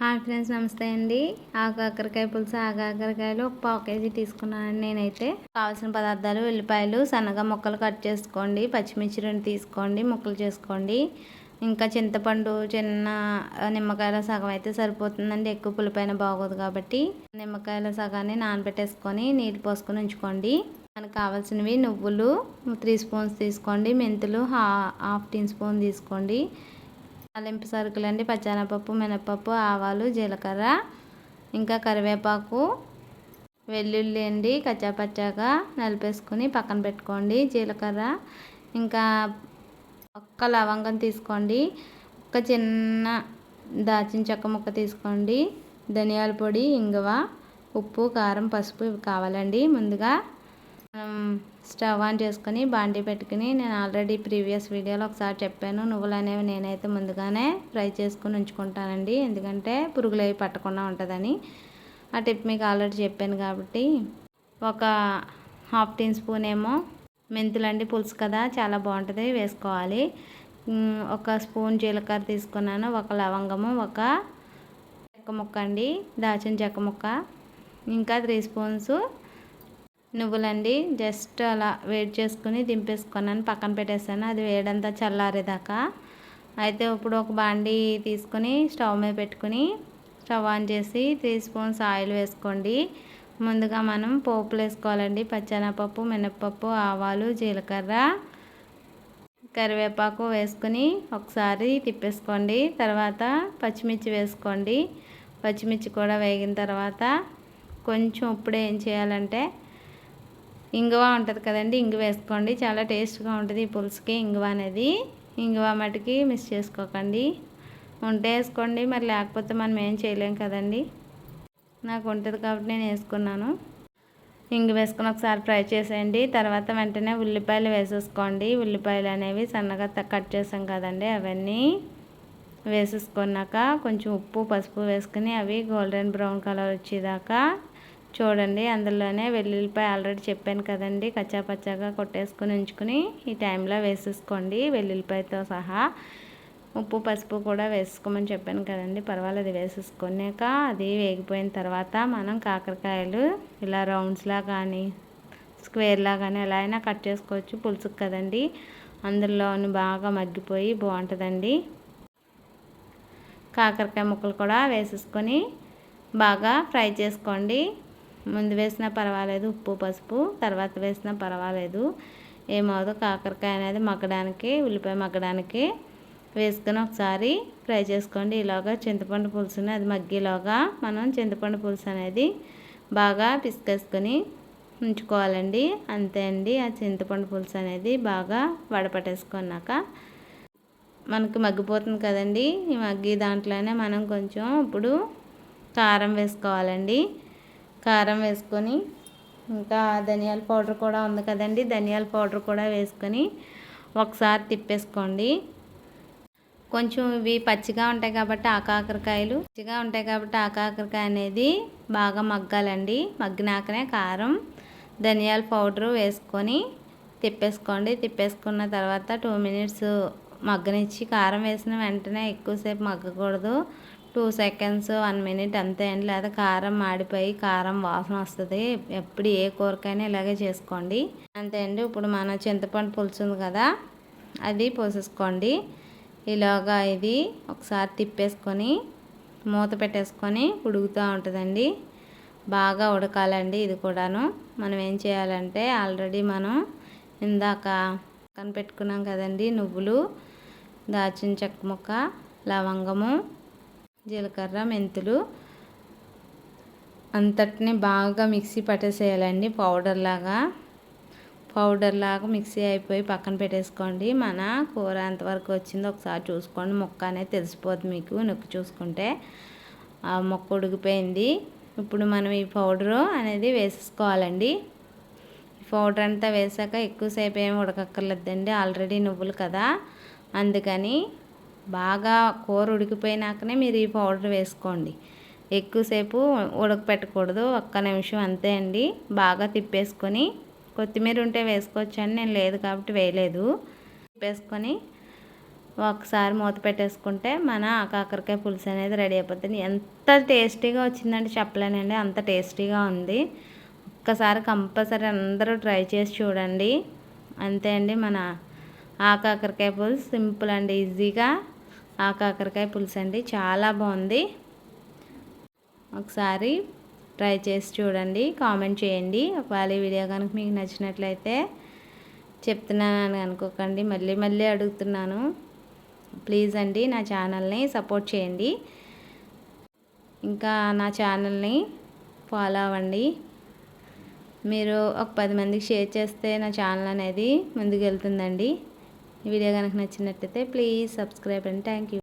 Hi friends నమస్తే అండి. ఆకాకరకాయ పులుసు ఆకాకరకాయలు ఒక పావు కేజీ తీసుకున్నానండి నేనైతే. కావాల్సిన పదార్థాలు ఉల్లిపాయలు సన్నగా ముక్కలు కట్ చేసుకోండి. పచ్చిమిర్చి రెండు తీసుకోండి ముక్కలు చేసుకోండి. ఇంకా చింతపండు చిన్న నిమ్మకాయల సగం అయితే సరిపోతుందండి. ఎక్కువ పులిపైన బాగోదు కాబట్టి. నిమ్మకాయల సగాన్ని నానబెట్టేసుకొని నీళ్ళు పోసుకొని ఉంచుకోండి. మనకు కావాల్సినవి నువ్వులు త్రీ స్పూన్స్ తీసుకోండి. మెంతులు హాఫ్ టీ స్పూన్ తీసుకోండి. తాలింపు సరుకులు అండి పచ్చెనపప్పు మినపప్పు ఆవాలు జీలకర్ర ఇంకా కరివేపాకు వెల్లుల్లి అండి. కచ్చాపచ్చాగా నలిపేసుకొని పక్కన పెట్టుకోండి. జీలకర్ర ఇంకా ఒక్క లవంగం తీసుకోండి. ఒక చిన్న దాచిన చెక్క ముక్క తీసుకోండి. ధనియాల పొడి ఇంగువ ఉప్పు కారం పసుపు ఇవి కావాలండి. ముందుగా స్టవ్ ఆన్ చేసుకొని బాండీ పెట్టుకుని నేను ఆల్రెడీ ప్రీవియస్ వీడియోలో ఒకసారి చెప్పాను. నువ్వులు అనేవి నేనైతే ముందుగానే ఫ్రై చేసుకుని ఉంచుకుంటానండి. ఎందుకంటే పురుగులు అవి పట్టకుండా ఉంటుందని. ఆ టిప్ మీకు ఆల్రెడీ చెప్పాను కాబట్టి. ఒక హాఫ్ టీ స్పూన్ ఏమో మెంతులండి. పులుసు కదా చాలా బాగుంటుంది వేసుకోవాలి. ఒక స్పూన్ జీలకర్ర తీసుకున్నాను ఒక లవంగము ఒక చెక్క ముక్క అండి. దాచిన చెక్క ముక్క. ఇంకా త్రీ స్పూన్స్ నువ్వులండి జస్ట్ అలా వేడి చేసుకుని దింపేసుకున్నాను. పక్కన పెట్టేసాను అది వేడంతా చల్లారేదాకా. అయితే ఇప్పుడు ఒక బాండి తీసుకొని స్టవ్ మీద పెట్టుకుని స్టవ్ ఆన్ చేసి త్రీ స్పూన్స్ ఆయిల్ వేసుకోండి. ముందుగా మనం పోపులు వేసుకోవాలండి. పచ్చెనపప్పు మినప్పప్పు ఆవాలు జీలకర్ర కరివేపాకు వేసుకొని ఒకసారి తిప్పేసుకోండి. తర్వాత పచ్చిమిర్చి వేసుకోండి. పచ్చిమిర్చి కూడా వేగిన తర్వాత కొంచెం ఇప్పుడు ఏం చేయాలంటే ఇంగువ ఉంటుంది కదండి ఇంగు వేసుకోండి. చాలా టేస్ట్గా ఉంటుంది ఈ పులుసుకి ఇంగువ అనేది. ఇంగువ మటుకి మిస్ చేసుకోకండి. ఉంటే వేసుకోండి మరి లేకపోతే మనం ఏం చేయలేం కదండి. నాకు ఉంటుంది కాబట్టి నేను వేసుకున్నాను. ఇంగు వేసుకుని ఒకసారి ఫ్రై చేసేయండి. తర్వాత వెంటనే ఉల్లిపాయలు వేసేసుకోండి. ఉల్లిపాయలు అనేవి సన్నగా కట్ చేసాం కదండి అవన్నీ వేసేసుకున్నాక కొంచెం ఉప్పు పసుపు వేసుకుని అవి గోల్డెన్ బ్రౌన్ కలర్ వచ్చేదాకా చూడండి అందులోనే వెల్లుల్లిపాయ ఆల్రెడీ చెప్పాను కదండి కచ్చాపచ్చాగా కొట్టేసుకుని ఉంచుకుని ఈ టైంలో వేసేసుకోండి వెల్లుల్లిపాయతో సహా. ఉప్పు పసుపు కూడా వేసుకోమని చెప్పాను కదండి పర్వాలేదు వేసేసుకున్నాక అది వేగిపోయిన తర్వాత మనం కాకరకాయలు ఇలా రౌండ్స్లా కానీ స్క్వేర్లా కానీ ఎలా అయినా కట్ చేసుకోవచ్చు పులుసుకు కదండి. అందులోని బాగా మగ్గిపోయి బాగుంటుందండి. కాకరకాయ ముక్కలు కూడా వేసేసుకొని బాగా ఫ్రై చేసుకోండి. ముందు వేసినా పర్వాలేదు ఉప్పు పసుపు తర్వాత వేసినా పర్వాలేదు. ఏమవుదో కాకరకాయ అనేది మగ్గడానికి ఉల్లిపాయ మగ్గడానికి వేసుకొని ఒకసారి ఫ్రై చేసుకోండి. ఇలాగా చింతపండు పులుసుని అది మగ్గేలాగా మనం చింతపండు పులుసు అనేది బాగా పిసికేసుకొని ఉంచుకోవాలండి. అంతే అండి. ఆ చింతపండు పులుసు అనేది బాగా వడపట్టేసుకున్నాక మనకి మగ్గిపోతుంది కదండి. ఈ మగ్గి దాంట్లోనే మనం కొంచెం ఇప్పుడు కారం వేసుకోవాలండి. కారం వేసుకొని ఇంకా ధనియాల పౌడర్ కూడా ఉంది కదండి ధనియాల పౌడర్ కూడా వేసుకొని ఒకసారి తిప్పేసుకోండి. కొంచెం ఇవి పచ్చిగా ఉంటాయి కాబట్టి ఆకాకరకాయలు పచ్చిగా ఉంటాయి కాబట్టి ఆకాకరకాయ అనేది బాగా మగ్గాలండి. మగ్గినాకనే కారం ధనియాల పౌడర్ వేసుకొని తిప్పేసుకోండి. తిప్పేసుకున్న తర్వాత టూ మినిట్స్ మగ్గనిచ్చి కారం వేసిన వెంటనే ఎక్కువసేపు మగ్గకూడదు. టూ సెకండ్స్ వన్ మినిట్ అంతే అండి. లేదా కారం మాడిపోయి కారం వాసన వస్తుంది. ఎప్పుడు ఏ కూరకైనా ఇలాగే చేసుకోండి. అంతే అండి. ఇప్పుడు మన చింతపండు పులుసు ఉంది కదా అది పోసేసుకోండి. ఇలాగా ఇది ఒకసారి తిప్పేసుకొని మూత పెట్టేసుకొని ఉడుకుతూ ఉంటుందండి. బాగా ఉడకాలండి ఇది కూడాను. మనం ఏం చేయాలంటే ఆల్రెడీ మనం ఇందాక కనిపెట్టుకున్నాం కదండి నువ్వులు దాచిన చెక్క ముక్క లవంగము జీలకర్ర మెంతులు అంతటిని బాగా మిక్సీ పట్టేసేయాలండి పౌడర్ లాగా. పౌడర్ లాగా మిక్సీ అయిపోయి పక్కన పెట్టేసుకోండి. మన కూర ఎంతవరకు వచ్చిందో ఒకసారి చూసుకోండి. మొక్క అనేది తెలిసిపోతుంది మీకు నొక్కి చూసుకుంటే. ఆ మొక్క ఉడికిపోయింది. ఇప్పుడు మనం ఈ పౌడరు అనేది వేసేసుకోవాలండి. పౌడర్ అంతా వేసాక ఎక్కువసేపు ఏమి ఉడకక్కర్లేదండి. ఆల్రెడీ నువ్వులు కదా. అందుకని బాగా కూర ఉడికిపోయినాకనే మీరు ఈ పౌడర్ వేసుకోండి. ఎక్కువసేపు ఉడకపెట్టకూడదు ఒక్క నిమిషం అంతే అండి. బాగా తిప్పేసుకొని కొత్తిమీర ఉంటే వేసుకోవచ్చండి నేను లేదు కాబట్టి వేయలేదు. తిప్పేసుకొని ఒకసారి మూత పెట్టేసుకుంటే మన కాకరకాయ పులుసు అనేది రెడీ అయిపోతుంది. ఎంత టేస్టీగా వచ్చిందంటే చెప్పలేనండి అంత టేస్టీగా ఉంది. ఒక్కసారి కంపల్సరీ అందరూ ట్రై చేసి చూడండి. అంతే అండి మన ఆ కాకరకాయ పులుసు సింపుల్ అండి ఈజీగా ఆ కాకరకాయ పులుసు అండి. చాలా బాగుంది. ఒకసారి ట్రై చేసి చూడండి. కామెంట్ చేయండి. ఒకవేళ ఈ వీడియో కనుక మీకు నచ్చినట్లయితే చెప్తున్నానని అనుకోకండి. మళ్ళీ మళ్ళీ అడుగుతున్నాను. ప్లీజ్ అండి నా ఛానల్ని సపోర్ట్ చేయండి. ఇంకా నా ఛానల్ని ఫాలో అవ్వండి. మీరు ఒక పది మందికి షేర్ చేస్తే నా ఛానల్ అనేది ముందుకు వెళ్తుందండి ఈ వీడియో కనుక నచ్చినట్టయితే ప్లీజ్ సబ్స్క్రైబ్ అండి థ్యాంక్ యూ.